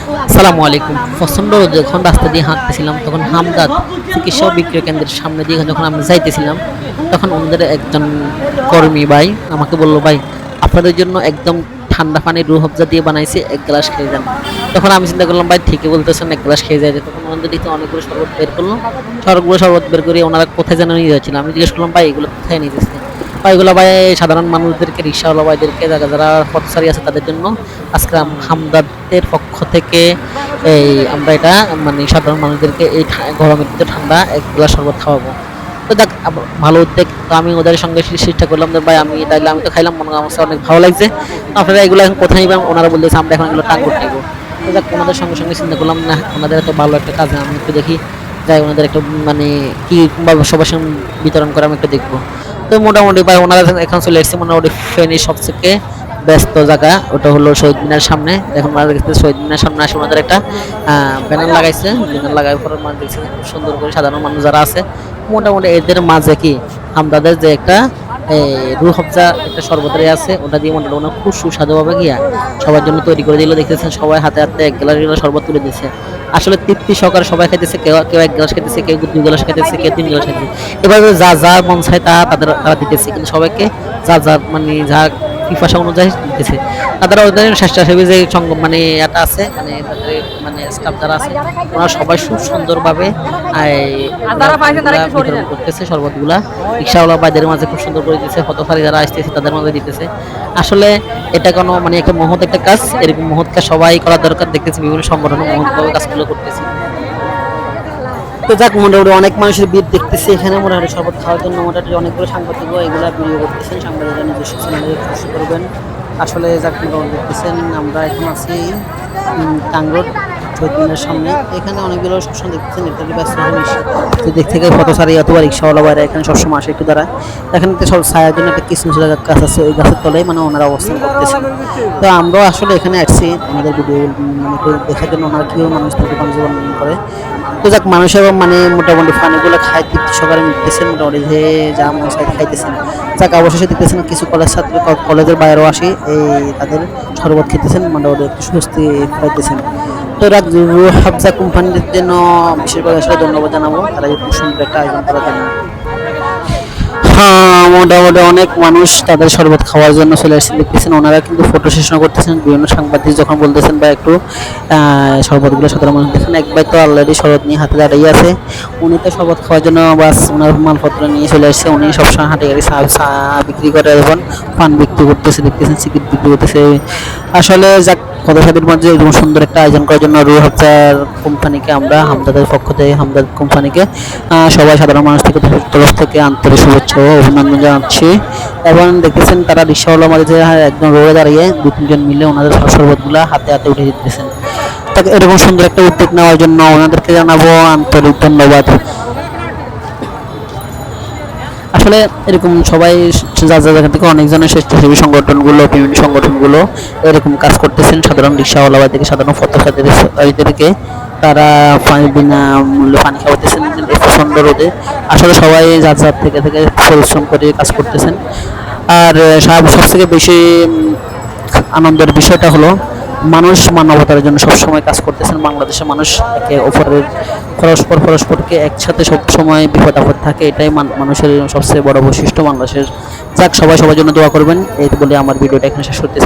আসসালামু আলাইকুম। প্রচণ্ড যখন রাস্তা দিয়ে হাঁটতেছিলাম, তখন হামদাদ চিকিৎসা বিক্রয় কেন্দ্রের সামনে দিয়ে যখন আমি যাইতেছিলাম, তখন আমাদের একজন কর্মী ভাই আমাকে বলল, ভাই, আপনাদের জন্য একদম ঠান্ডা পানি রুহ হবজা দিয়ে বানাইছে, এক গ্লাস খেয়ে যান। তখন আমি চিন্তা করলাম, ভাই, ঠিকই বলতেছেন, এক গ্লাস খেয়ে যায় তখন ওনাদের দিকে অনেকগুলো শরবত বের করল। সবগুলো শরবত বের করে ওনারা কোথায় যেন নিয়ে যাচ্ছিল। আমি জিজ্ঞেস করলাম, ভাই, এগুলো কোথায় নিয়ে যাচ্ছে ভাই এগুলো ভাই, সাধারণ মানুষদেরকে, রিক্সাওয়ালা ভাইদেরকে, যারা যারা পথচারী আছে তাদের জন্য আজকে হামদাদের পক্ষ থেকে এই আমরা এটা মানে সাধারণ মানুষদেরকে এই গরমের ভিতরে ঠান্ডা এক গ্লাস শরবত খাওয়াবো। তো দেখ ভালো উদ্যোগ, তো আমি ওদের সঙ্গে চেষ্টা করলাম যে, ভাই, আমি তাইলে আমি তো খাইলাম, মনে আমার অনেক ভালো লাগছে। আপনারা এগুলো এখন কোথায় নিবেন ওনারা বলতেছে, আমরা এখন এগুলো টাঙ্গুর নিবো তো দেখ, ওনাদের সঙ্গে সঙ্গে চিন্তা করলাম, না, ওনাদের এত ভালো একটা কাজ আমি একটু দেখি, যাই, ওনাদের একটু মানে কি সবার সঙ্গে বিতরণ করে আমি একটু দেখব। তো মোটামুটি ভাই ওনারা এখন- চলে এসেছে মোটামুটি সব থেকে ব্যস্ত জায়গা। ওটা হলো শহীদ মিনার সামনে। এখন মারা দেখতে শহীদ মিনার সামনে আসে ওনাদের একটা ব্যানার লাগাইছে। ব্যানার লাগার পরে মানে দেখছে সুন্দর করে সাধারণ মানুষ যারা আছে, মোটামুটি এদের মাঝে কি আমাদের যে একটা রুহ হবজা একটা সর্বতারি আছে, ওটা দিয়ে মোটামুটি ওনার খুব সুস্বাদুভাবে গিয়া সবার জন্য তৈরি করে দিল, দেখতেছেন সবাই হাতে হাতে এক গ্লাস গ্লাস শরবত তুলে দিয়েছে আসলে তৃপ্তি সহকারে সবাই খাইতেছে, কেউ কেউ এক গ্লাস খাইতেছে, কেউ দুই গ্লাস খাইতেছে, কেউ তিন গ্লাস খাইতেছে। এভাবে যা যা মন চায় তা তাদের, তারা দিতেছে, কিন্তু সবাইকে যা যা মানে যা পিপাসা অনুযায়ী দিতেছে। তাদের ওদের স্বেচ্ছাসেবী যে সঙ্গ মানে এটা আছে মানে তাদের মানে স্টাফ যারা আছে ওনারা সবাই খুব সুন্দরভাবে তারা বিতরণ করতেছে শরবতগুলা। রিক্সাওয়ালা ভাইদের মাঝে খুব সুন্দর করে দিতেছে হতফারি যারা আসতেছে তাদের মাঝে দিতেছে। আসলে এটা কোনো মানে একটা মহৎ একটা কাজ এরকম মহৎ কাজ সবাই করা দরকার দেখতেছি বিভিন্ন সংগঠন মহৎভাবে কাজগুলো করতেছে। তো যাক, মোটামুটি অনেক মানুষের ভিড় দেখতেছি এখানে। মোটামুটি শরবত খাওয়ার জন্য মোটামুটি অনেকগুলো সাংবাদিক এগুলো ভিডিও করতেছেন। সাংবাদিকরা নিজস্ব চ্যানেলে পোস্ট করবেন আসলে যাক, মোটামুটি দেখতেছেন, আমরা এখন আছি টাঙ্গরোড চৈতন্যের সামনে। এখানে অনেকগুলো সবসময় দেখতেছেন ইত্যাদি ব্যস্ত জিনিস দিক থেকে ফটোসারি অথবা রিক্সাওয়ালা বাইরে এখানে সবসময় আসে একটু দাঁড়ায়। এখানে তো সব ছায়ার জন্য একটা কিসমুস গাছ আছে, ওই গাছের তলায় মানে ওনারা অবস্থান করতেছেন তো আমরাও আসলে এখানে আসছি, আমাদের ভিডিও মানে দেখার জন্য ওনারা কীভাবে মানুষ জীবন করে। তো যাক মানুষের মানে মোটামুটি ফানিগুলো খাই সকালে নিতেছেন মোটামুটি, যে যা মনে হয় খাইতেছেন। যাক, অবশেষে দেখতেছেন কিছু কলেজ ছাত্র কলেজের বাইরেও আসি, এই তাদের শরবত খেতেছেন, মোটামুটি একটু স্বস্তি খাইতেছেন তো রাত হাফজা কোম্পানির জন্য বিশেষভাবে আসলে ধন্যবাদ জানাব। তারা সুন্দর একটা আয়োজন করার জন্য। হ্যাঁ মোটামুটি অনেক মানুষ তাদের শরবত খাওয়ার জন্য চলে আসছে দেখতেছেন, ওনারা কিন্তু ফটো সেশন করতেছেন, বিভিন্ন সাংবাদিক যখন বলতেছেন বা একটু শরবতগুলো সাধারণ মানুষ দেখেন এক ভাই তো অলরেডি শরবত নিয়ে হাতে দাঁড়িয়ে আছে। উনি তো শরবত খাওয়ার জন্য বাস ওনার মালপত্র নিয়ে চলে আসছে। উনি সবসময় হাঁটে গাড়ি চা চা বিক্রি করে এখন পান বিক্রি করতেছে, দেখতেছেন সিগারেট বিক্রি করতেছে। আসলে যাক পদসাদীর মধ্যে এরকম সুন্দর একটা আয়োজন করার জন্য রু হাফজার কোম্পানিকে আমরা, হামদাদের পক্ষ থেকে, হামদাদ কোম্পানিকে সবাই সাধারণ মানুষ থেকে, তরফ থেকে আন্তরিক শুভেচ্ছা ও অভিনন্দন জানাচ্ছি। এবং দেখতেছেন তারা রিক্সাওয়ালা মাঝে একদম রোডে দাঁড়িয়ে দু, তিনজন মিলে ওনাদের শরবতগুলা হাতে হাতে উঠে দিতেছেন। তাকে এরকম সুন্দর একটা উদ্যোগ নেওয়ার জন্য ওনাদেরকে জানাব আন্তরিক ধন্যবাদ। আসলে এরকম সবাই যা যা জায়গা থেকে অনেকজনের স্বেচ্ছাসেবী সংগঠনগুলো, বিভিন্ন সংগঠনগুলো এরকম কাজ করতেছেন। সাধারণ রিক্সাওয়ালা থেকে সাধারণ পথচারীদেরকে তারা বিনা মূল্যে পানি খাওয়াতেছেন প্রচণ্ড রোদে আসলে সবাই যার যার থেকে থেকে পরিশ্রম করে কাজ করতেছেন। আর সব সবথেকে বেশি আনন্দের বিষয়টা হলো মানুষ মানবতার জন্য সবসময় কাজ করতেছেন। বাংলাদেশের মানুষ একে অপরের পরস্পর, পরস্পরকে একসাথে সবসময় বিপদ আপদ থাকে, এটাই মানুষের সবচেয়ে বড় বৈশিষ্ট্য। বাংলাদেশের যাক, সবাই সবার জন্য দোয়া করবেন। এই বলে আমার ভিডিওটা এখানে শেষ করতে।